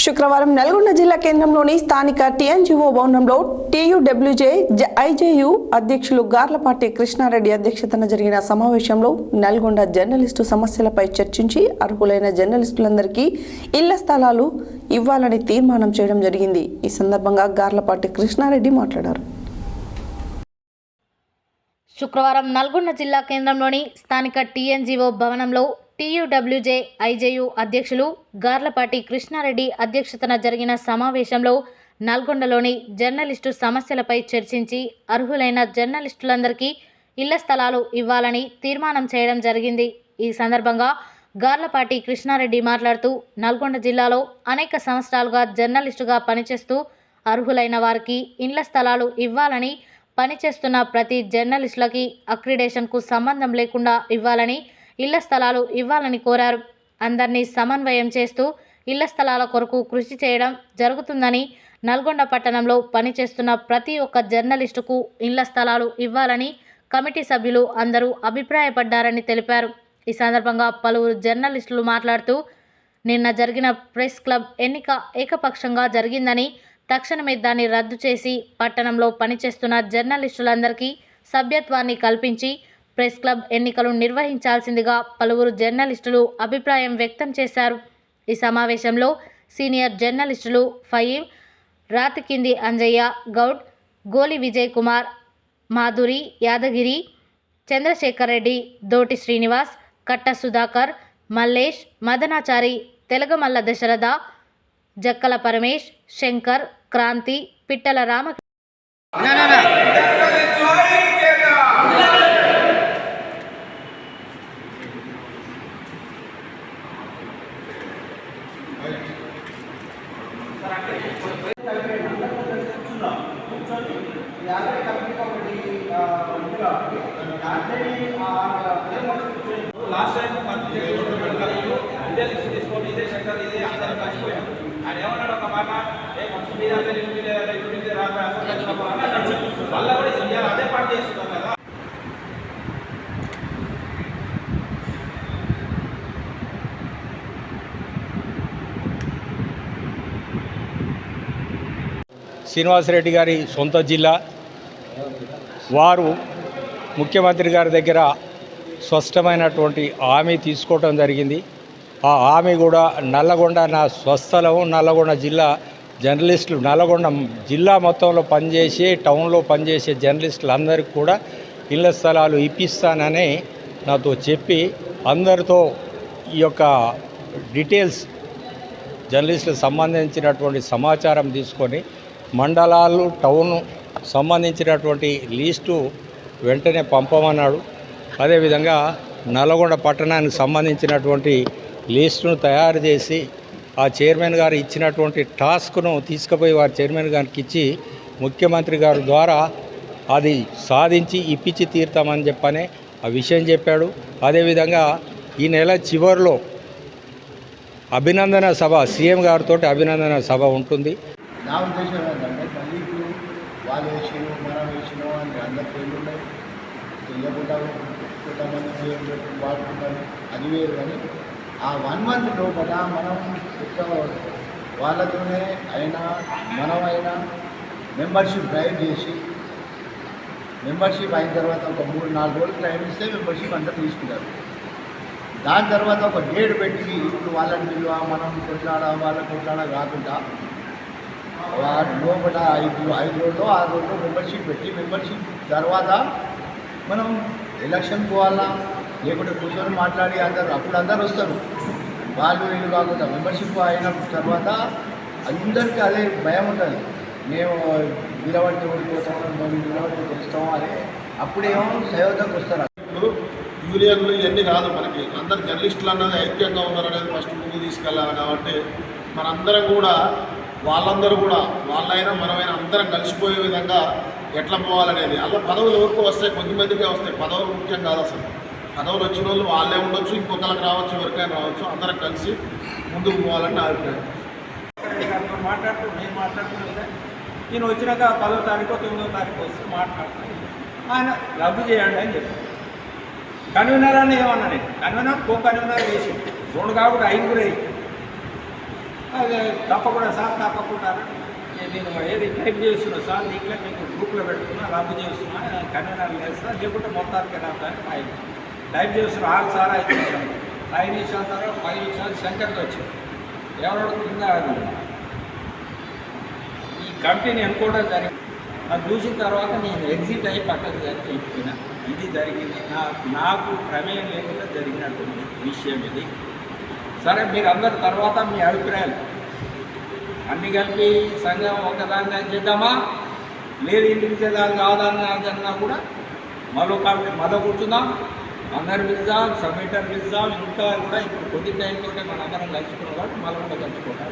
శుక్రవారం నల్గొండ జిల్లా కేంద్రంలోని స్థానిక టీఎన్జీఓ భవనంలో టీయూడబ్ల్యూజే ఐజేయు అధ్యక్షులు గార్లపాటి కృష్ణారెడ్డి అధ్యక్షతన జరిగిన సమావేశంలో నల్గొండ జర్నలిస్టు సమస్యలపై చర్చించి అర్హులైన జర్నలిస్టులందరికీ ఇళ్ళ స్థలాలు ఇవ్వాలని తీర్మానం చేయడం జరిగింది. ఈ సందర్భంగా గార్లపాటి కృష్ణారెడ్డి మాట్లాడారు. శుక్రవారం నల్గొండ జిల్లా కేంద్రంలోని స్థానిక టీఎన్జీఓ భవనంలో టీయూడబ్ల్యూజే ఐజేయు అధ్యక్షులు గార్లపాటి కృష్ణారెడ్డి అధ్యక్షతన జరిగిన సమావేశంలో నల్గొండలోని జర్నలిస్టు సమస్యలపై చర్చించి అర్హులైన జర్నలిస్టులందరికీ ఇళ్ళ స్థలాలు ఇవ్వాలని తీర్మానం చేయడం జరిగింది. ఈ సందర్భంగా గార్లపాటి కృష్ణారెడ్డి మాట్లాడుతూ నల్గొండ జిల్లాలో అనేక సంవత్సరాలుగా జర్నలిస్టుగా పనిచేస్తూ అర్హులైన వారికి ఇండ్ల స్థలాలు ఇవ్వాలని పనిచేస్తున్న ప్రతి జర్నలిస్టులకి అక్రిడేషన్కు సంబంధం లేకుండా ఇవ్వాలని ఇళ్ళ స్థలాలు ఇవ్వాలని కోరారు. అందరినీ సమన్వయం చేస్తూ ఇళ్ళ స్థలాల కొరకు కృషి చేయడం జరుగుతుందని నల్గొండ పట్టణంలో పనిచేస్తున్న ప్రతి ఒక్క జర్నలిస్టుకు ఇళ్ళ స్థలాలు ఇవ్వాలని కమిటీ సభ్యులు అందరూ అభిప్రాయపడ్డారని తెలిపారు. ఈ సందర్భంగా పలువురు జర్నలిస్టులు మాట్లాడుతూ నిన్న జరిగిన ప్రెస్ క్లబ్ ఎన్నిక ఏకపక్షంగా జరిగిందని తక్షణమే దాన్ని రద్దు చేసి పట్టణంలో పనిచేస్తున్న జర్నలిస్టులందరికీ సభ్యత్వాన్ని కల్పించి ప్రెస్ క్లబ్ ఎన్నికలు నిర్వహించాల్సిందిగా పలువురు జర్నలిస్టులు అభిప్రాయం వ్యక్తం చేశారు. ఈ సమావేశంలో సీనియర్ జర్నలిస్టులు ఫయీం రాతికింది అంజయ్య గౌడ్ గోలి విజయ్ కుమార్ మాధురి యాదగిరి చంద్రశేఖర్ రెడ్డి దోటి శ్రీనివాస్ కట్ట సుధాకర్ మల్లేష్ మదనాచారి తెలగమల్ల దశరథ జక్కల పరమేష్ శంకర్ క్రాంతి పిట్టల రామ లాస్ట్ టైం ఇదే లిస్ట్ తీసుకోండి ఇదే శంకర్ ఇదే అందరం కలిసిపోయాం ఆయన ఏమన్నాడు ఒక మాట? ఏ కొంచెం మీద అంటే ఇల్లు మీద ఇల్లు మీద రాక మళ్ళీ కూడా ఇవాళ అదే పాట చేస్తున్నాం కదా శ్రీనివాసరెడ్డి గారి సొంత జిల్లా. వారు ముఖ్యమంత్రి గారి దగ్గర స్పష్టమైనటువంటి హామీ తీసుకోవటం జరిగింది. ఆ హామీ కూడా నల్లగొండ నా స్వస్థలం నల్లగొండ జిల్లా జర్నలిస్టులు నల్లగొండ జిల్లా మొత్తంలో పనిచేసే టౌన్లో పనిచేసే జర్నలిస్టులందరికీ కూడా ఇళ్ళ స్థలాలు ఇప్పిస్తానని నాతో చెప్పి అందరితో ఈ యొక్క డీటెయిల్స్ జర్నలిస్టులకు సంబంధించినటువంటి సమాచారం తీసుకొని మండలాలు టౌన్ సంబంధించినటువంటి లీస్టు వెంటనే పంపమన్నాడు. అదేవిధంగా నల్గొండ పట్టణానికి సంబంధించినటువంటి లీస్టును తయారు చేసి ఆ చైర్మన్ గారు ఇచ్చినటువంటి టాస్క్ను తీసుకుపోయి వారి చైర్మన్ గారికి ఇచ్చి ముఖ్యమంత్రి గారి ద్వారా అది సాధించి ఇప్పించి తీరుతామని చెప్పనే ఆ విషయం చెప్పాడు. అదేవిధంగా ఈ నెల చివరిలో అభినందన సభ సీఎం గారితో అభినందన సభ ఉంటుంది. నా ఉద్దేశం ఏంటంటే మళ్ళీ ఇప్పుడు వాళ్ళు వేసిన మనం వేసినాం అని అందరి పేర్లు ఉన్నాయి. తెలియకుండా కొంతమంది పేర్లు వాడుకుంటారు. అది వేరు కానీ ఆ వన్ మంత్ లోపల మనం ఎక్కువ వాళ్ళతోనే అయినా మనమైనా మెంబర్షిప్ డ్రైవ్ చేసి మెంబర్షిప్ అయిన తర్వాత ఒక మూడు నాలుగు రోజులు టైం ఇస్తే మెంబర్షిప్ అంతా తీసుకుంటారు. దాని తర్వాత ఒక డేట్ పెట్టి ఇప్పుడు వాళ్ళని పిలువ మనం కొట్లాడ వాళ్ళ కొట్లాడ కాకుండా వాటి లోపల ఐదు ఐదు రోజులు ఆరు రోజులు మెంబర్షిప్ పెట్టి మెంబర్షిప్ తర్వాత మనం ఎలక్షన్ పోవాలా? లేకుంటే కూర్చొని మాట్లాడి అందరు అప్పుడు అందరు వస్తారు. వాళ్ళు వీళ్ళు కాకుండా మెంబర్షిప్ అయిన తర్వాత అందరికీ అదే భయం ఉంటుంది. మేము వీరవంటి ఓడిపోతాం మేము వీరవంటి గెలుస్తాం అని అప్పుడేమో సయోధకు వస్తారు. ఇప్పుడు యూనియన్లు ఇవన్నీ కాదు మనకి. అందరు జర్నలిస్టులు అన్నది ఐక్యంగా ఉన్నారనేది ఫస్ట్ ముందు తీసుకెళ్ళాలి కాబట్టి మనందరం కూడా వాళ్ళందరూ కూడా వాళ్ళైనా మనమైనా అందరం కలిసిపోయే విధంగా ఎట్లా పోవాలనేది. అలా పదవులు ఎవరికి వస్తాయి కొద్దిమందికే వస్తాయి. పదవులు ముఖ్యం కాదు అసలు. పదవులు వచ్చిన వాళ్ళు వాళ్ళే ఉండొచ్చు ఇంకొకరికి రావచ్చు ఎవరికైనా రావచ్చు. అందరం కలిసి ముందుకు పోవాలని నా అభిప్రాయం. రెడ్డి మాట్లాడుతూ నేను మాట్లాడుతున్నా నేను వచ్చినాక పదో తారీఖు తొమ్మిదో తారీఖు వస్తే మాట్లాడుతాను ఆయన రద్దు చేయండి అని చెప్పాను కన్వీనర్ అని ఏమన్నా నేను కన్వీనర్ కో కన్వీనర్ వేసి రెండు కాబట్టి ఐదుగురు తప్పకుండా సార్ తప్పకుండా. నేను ఏది టైప్ చేస్తున్నా సార్ దీంట్లో మీకు గ్రూప్లో పెడుతున్నా రద్దు చేస్తున్నా కన్వీనర్ చేస్తున్నా లేకుంటే మొత్తానికి రావడానికి ఫైల్ టైప్ చేస్తున్నా ఆరు సార్ ఐదు నిమిషాలు ఐదు నిమిషాల తర్వాత పది నిమిషాలు సెంటర్కి వచ్చాడు ఎవరో కింద ఈ కంపెనీ అనుకోవడం జరిగింది. అది చూసిన తర్వాత నేను ఎగ్జిట్ అయ్యి పక్కకు జరిగి ఇది జరిగింది. నాకు ప్రమేయం లేకుండా జరిగినటువంటి విషయం ఇది. సరే మీరు అందరి తర్వాత మీ అభిప్రాయాలు. అన్ని కలిపి సంఘం ఒకదాన్ని చేద్దామా? లేదు ఇండివిజువల్ కాదని అదన్నా కూడా మరో కాబట్టి మళ్ళీ కూర్చుందాం. అందరు పిలుద్దాం సబ్మిటర్ పిలుద్దాం ఇంకా కూడా ఇప్పుడు కొద్ది టైం తోటే మనందరం కలుసుకున్నాం కాబట్టి మళ్ళీ కూడా కలుసుకుంటాం.